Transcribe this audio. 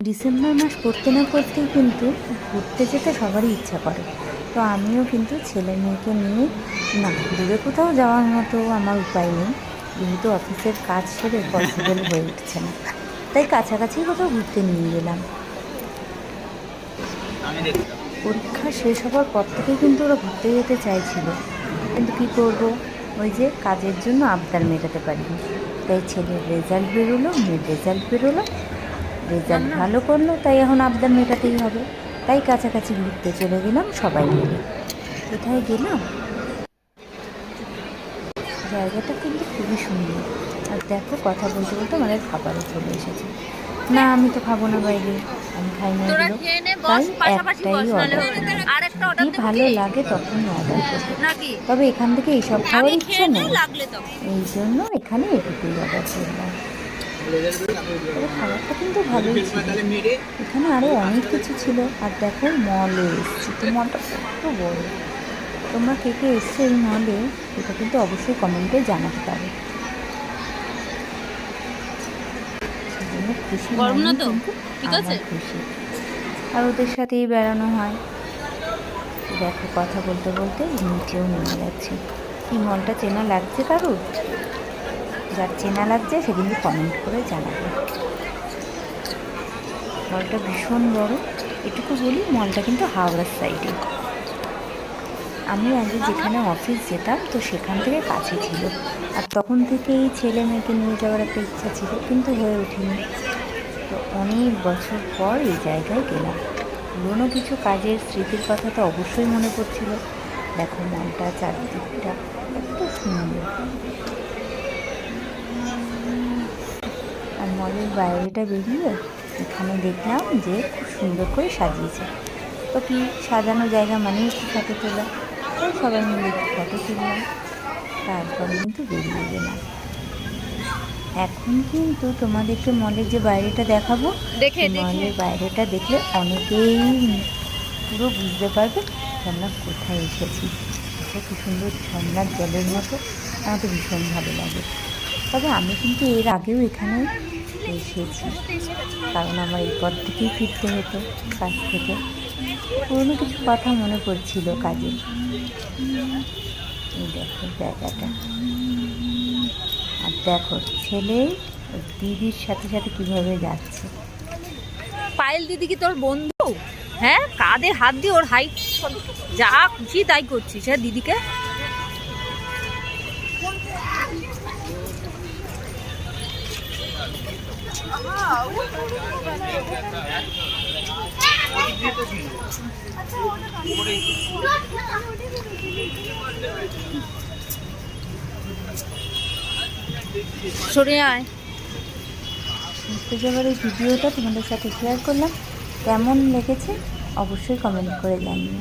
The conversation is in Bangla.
ডিসেম্বর মাস পড়তে না পড়তেই কিন্তু ঘুরতে যেতে সবারই ইচ্ছা করে। তো আমিও কিন্তু ছেলে মেয়েকে নিয়ে, না, দূরে কোথাও যাওয়ার মতো আমার উপায় নেই। যেহেতু অফিসের কাজ সেরে পসিবল হয়ে উঠছে না। তাই কাছাকাছি কোথাও ঘুরতে নিয়ে গেলাম। পরীক্ষা শেষ হওয়ার পর থেকেই কিন্তু ওরা ঘুরতে যেতে চাইছিল। কিন্তু কী করব? ওই যে কাজের জন্য আবদার মেটাতে পারিনি। তাই ছেলের রেজাল্ট বেরোলো, মেয়ের রেজাল্ট বেরোলো। রেজাল্ট ভালো করল তাই এখন আবদার মেটাতেই হবে। তাই কাছাকাছি ঘুরতে চলে গেলাম সবাই মিলে। কোথায় গেলাম? জায়গাটা কিন্তু খুবই সুন্দর। আর দেখো কথা বলতে বলতে আমাদের খাবারও চলে এসেছে। না আমি তো খাব না বাইরে। আমি খাই না তাই একটাই অর্ডার কি ভালো লাগে তখন অর্ডার করতে। তবে এখান থেকে এইসব খাওয়ার ইচ্ছে নেই। এই জন্য এখানে এটুকুই অর্ডার করলাম খাবারটা কিন্তু ভালোই ছিল। এখানে আরও অনেক কিছু ছিল। আর দেখো মলে এসেছি। তো মলটা কত বড়? তোমরা কে কে এসছো এই মলে এটা কিন্তু অবশ্যই কমেন্টে জানাতে পারো। খুশি ঠিক আছে? খুশি। আর ওদের সাথেই বেড়ানো হয়। দেখো কথা বলতে বলতে নিচেও নেমে যাচ্ছে। এই মলটা চেনা লাগছে কারুর? যার চেনা লাগছে, সে কিন্তু কমেন্ট করে জানাবে। মলটা ভীষণ বড়। এটুকু বলি, মলটা কিন্তু হাওড়ার সাইডে আমি আগে যেখানে অফিস যেতাম, তো সেখান থেকে কাছে ছিল। আর তখন থেকেই ছেলে মেয়েকে নিয়ে যাওয়ার একটা ইচ্ছা ছিল, কিন্তু হয়ে ওঠেনি। তো অনেক বছর পর এই জায়গায় গেলাম। পুরনো কিছু কাজের স্মৃতির কথা তো অবশ্যই মনে পড়ছিল। দেখো মনটা চারদিকটা এত সুন্দর। মলের বাইরেটা বেরিয়ে এখানে দেখলাম যে খুব সুন্দর করে সাজিয়েছে। তো কি সাজানো জায়গা মানে একটু ফটো তোলা। তাই সবাই মিলে একটু ফটো তুললাম। তারপরে কিন্তু বেরিয়ে গেলাম। এখন কিন্তু তোমাদেরকে মলের যে বাইরেটা দেখাবো দেখে মলের বাইরেটা দেখলে অনেকেই পুরো বুঝতে পারবে আমরা কোথায় এসেছি। কি সুন্দর ঝর্ণার জলের মতো। আমার তো ভীষণ ভালো লাগে। তবে আমি কিন্তু এর আগেও এখানে এসেছি। কারণ আমার এই পথ থেকেই ফিরতে হতো কাজ থেকে। পুরনো কিছু কথা মনে পড়ছিল কাজে। দেখো জায়গাটা। আর দেখো, ছেলে দিদির সাথে সাথে কীভাবে যাচ্ছে। পায়েল দিদি কি তোর বন্ধু? হ্যাঁ কাঁধে হাত দিয়ে ওর হাইট যা খুশি তাই করছিস হ্যাঁ দিদিকে? সরে আয়। এই ভিডিওটা তোমাদের সাথে শেয়ার করলাম। কেমন লেগেছে অবশ্যই কমেন্ট করে জানিও।